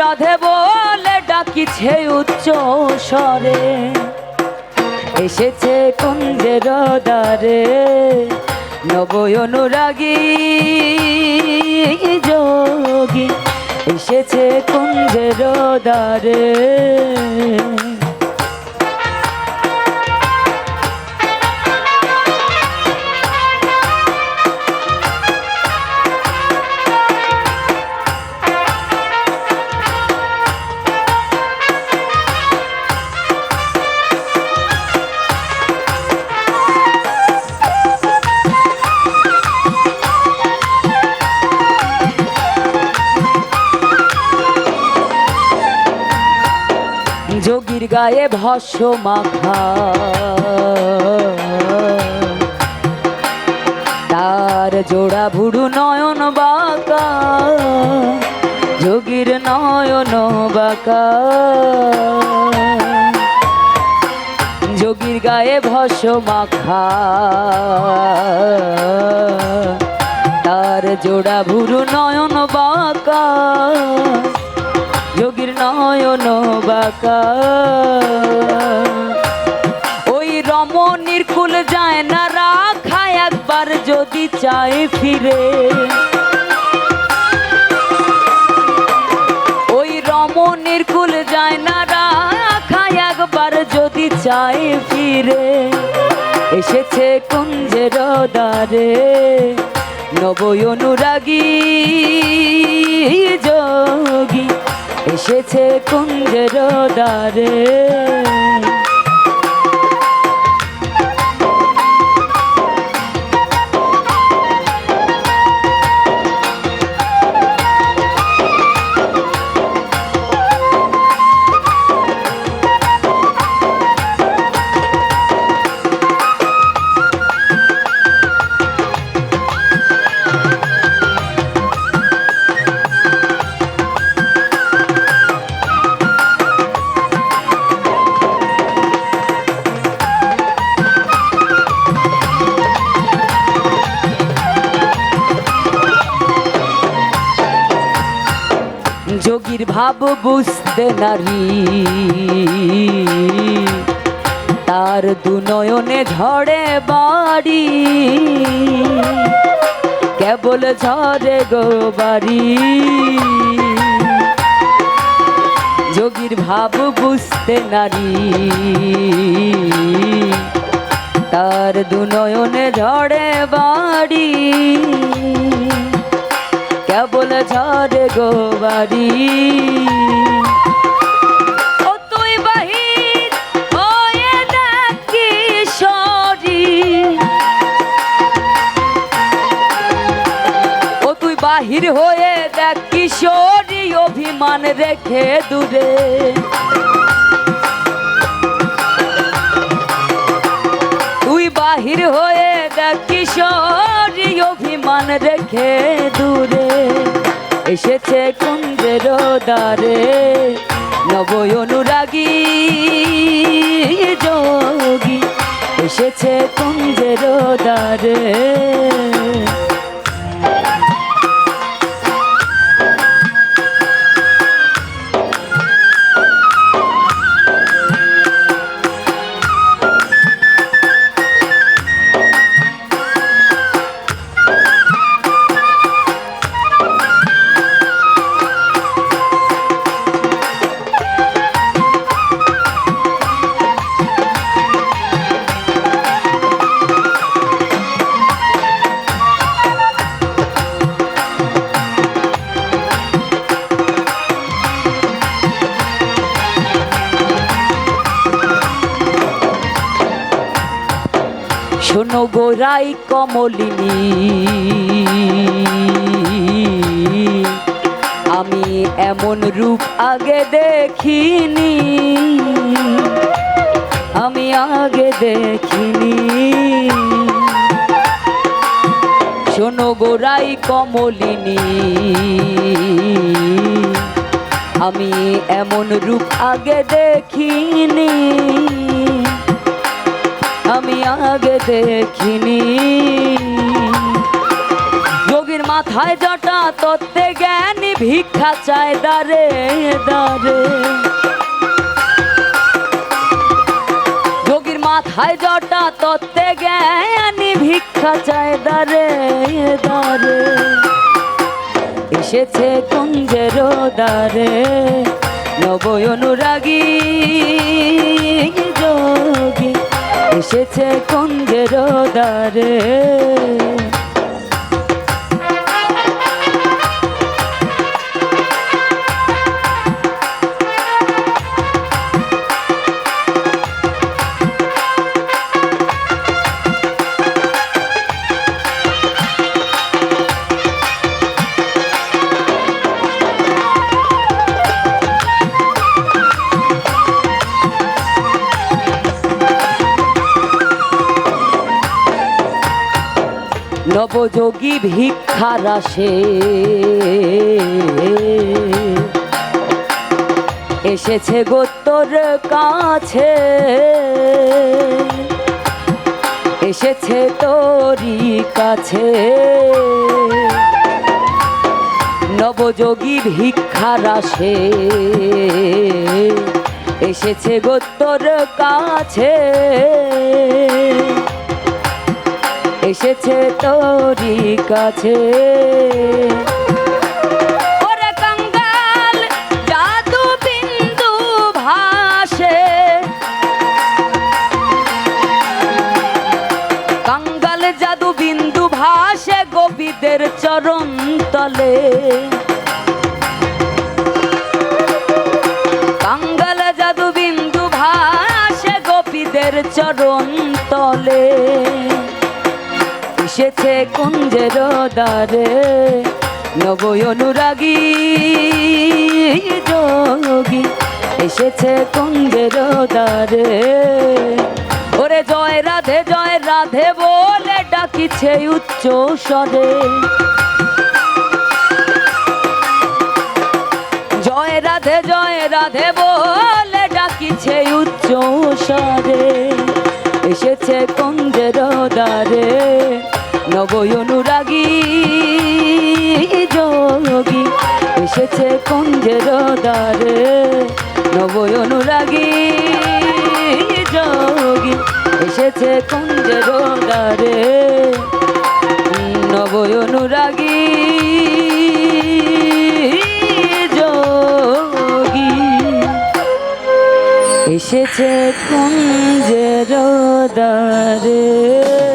রাধে বলে ডাকিছে উচ্চ স্বরে। এসেছে কুঞ্জের দ্বারে নব অনুরাগী যোগী। এসেছে কুঞ্জের দ্বারে গায়ে ভস্য মাখা। তার জোড়া ভুড়ু নয়ন বাঁকা, যোগীর নয়ন বাঁকা। যোগীর গায়ে ভস্য মাখা। তার জোড়া ভুরু নয়ন বাঁকা নয়ন বাঁকা। ওই রমণীর কুল যায় না রাখা একবার যদি চায় ফিরে। ওই রমণীর কুল যায় না রাখা একবার যদি চায় ফিরে। এসেছে কুঞ্জের দ্বারে নব অনুরাগী যোগী এসেছে কুঞ্জের দ্বারে। যোগীর ভাব বুঝতে নারী। তার দুনয়নে ঝড়ে বাড়ি। কেবল ঝরে গো বাড়ি। যোগীর ভাব বুঝতে নারী। তার দুনয়নে ঝড়ে বাড়ি। কেবল ঝড়ে গো বাড়ি? বাহির, হয়ে দেখ কিশোরী অভিমান রেখে দূরে? তুই বাহির হয়ে দেখ কিশোরী অভিমান রেখে দূরে? এসেছে কুঞ্জের দ্বারে নব অনুরাগী যোগী এসেছে কুঞ্জের দ্বারে। গোরাই কমলিনী। আমি এমন রূপ আগে দেখিনি। আমি আগে দেখিনি। শোনো গোরাই কমলিনী। আমি এমন রূপ আগে দেখিনি। আমি আগে দেখিনি। যোগীর মাথায় জটা তত্ত্বে জ্ঞানী ভিক্ষা চায় দারে দারে। যোগীর মাথায় জটা তত্ত্বে জ্ঞানী ভিক্ষা চায় দারে দারে। এসেছে কুঞ্জের দ্বারে নব অনুরাগী। এসেছে কন্দের দ্বারে। নবযোগী ভিক্ষার আসে এসেছে গোত্তর কাছে। এসেছে তোরই কাছে। নবযোগী ভিক্ষার আসে এসেছে গোত্তর কাছে। এসেছে তোরই কাছে। বিন্দু গোপীদের চরণ তলে। কাঙ্গাল জাদু বিন্দু গোপীদের চরণ তলে। এসেছে কুঞ্জের দ্বারে নব অনুরাগী, যোগী। এসেছে কুঞ্জের দ্বারে ওরে জয় রাধে জয় রাধে বলে ডাকিছে উচ্চ স্বরে। জয় রাধে জয় রাধে বলে ডাকিছে উচ্চ স্বরে। এসেছে কুঞ্জের দ্বারে নব অনুরাগী, যোগী। এসেছে কুঞ্জের দ্বারে। নব অনুরাগী, যোগী। এসেছে কুঞ্জের দ্বারে। নব অনুরাগী, যোগী। এসেছে কুঞ্জের দ্বারে।